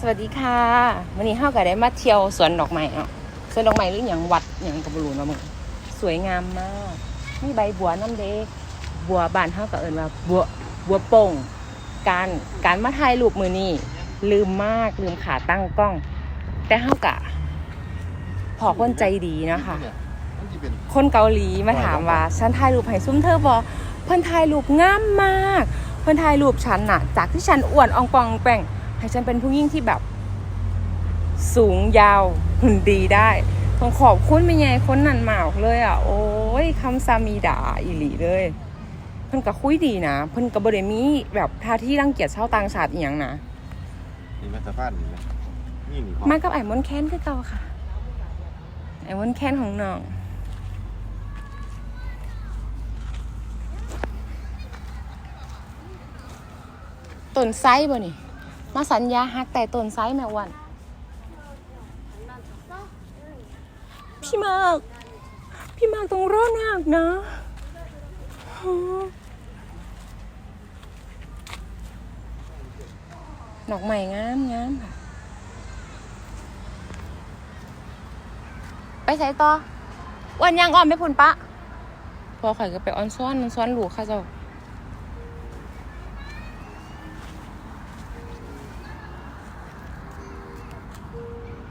สวัสดีค่ะวันนี้เฮาก็ได้มาเที่ยวสวนดอกไม้เนาะสวนดอกไม้หรืออย่างวัดอย่างกับบรูเนาะมึงสวยงามมากมีใบบัวน้ำเด็กบัวบานเฮาก็เอิ้นว่าบัวบัวโป่งการการมาถ่ายรูปมือนี้ลืมมากลืมขาตั้งกล้อง แต่เฮากะพอคนใจดีเนาะคะมันจะคนเกาหลีมาถามว่าฉันถ่ายรูปให้ซุ้มเธอบอเพิ่นถ่ายรูปงามมาก เพิ่นถ่ายรูปฉันน่ะ จากที่ฉันอ้วนอองปองแป้ง ให้ฉันเป็นผู้หญิงที่แบบ สูงยาวหุ่นดีได้ต้องขอบคุณไม่ไงคนนั้นมากเลยอะ โอ้ยคำซามีดาอีหลีเลย เพิ่นก็คุยดีนะ เพิ่นก็บ่ได้มีแบบท่าที่รังเกียจชาวต่างชาติอีหยังนะนี่มาสะพานนี่ไหมนี่นี่มากับไอ้มอนแคนคือเก่าค่ะ ไอ้มอนแคนของน้องต้นไซบ่นี่ มาสัญญาฮักแต่ต้นไซแม่วันพี่มาก พี่มากต้องรอดมากนะฮะดอกใหม่งามงามค่ะ ไปใส่ต่อวันยังอ่อนไม่พุนปะ พอข่อยก็ไปออนซ้อนมันซ้อนหลูกค่ะเจ้า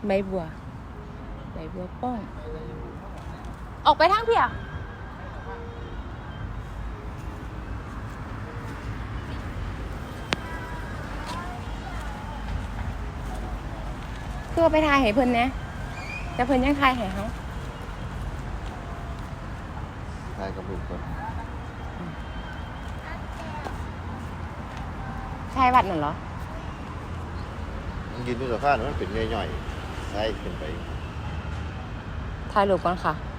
ใบบัว ใบบัวป้อง ออกไปทางเพี่อะเพื่อไปทายให้เพิ่นเนี่ยแต่เพิ่นยังทายให้เขาทายกับลูกคนทายวัดนั่นเหรอมันยืนอยู่สะพานมันเป็นย่อยๆ ใช่ขึ้นไปทายรูปก่อนค่ะ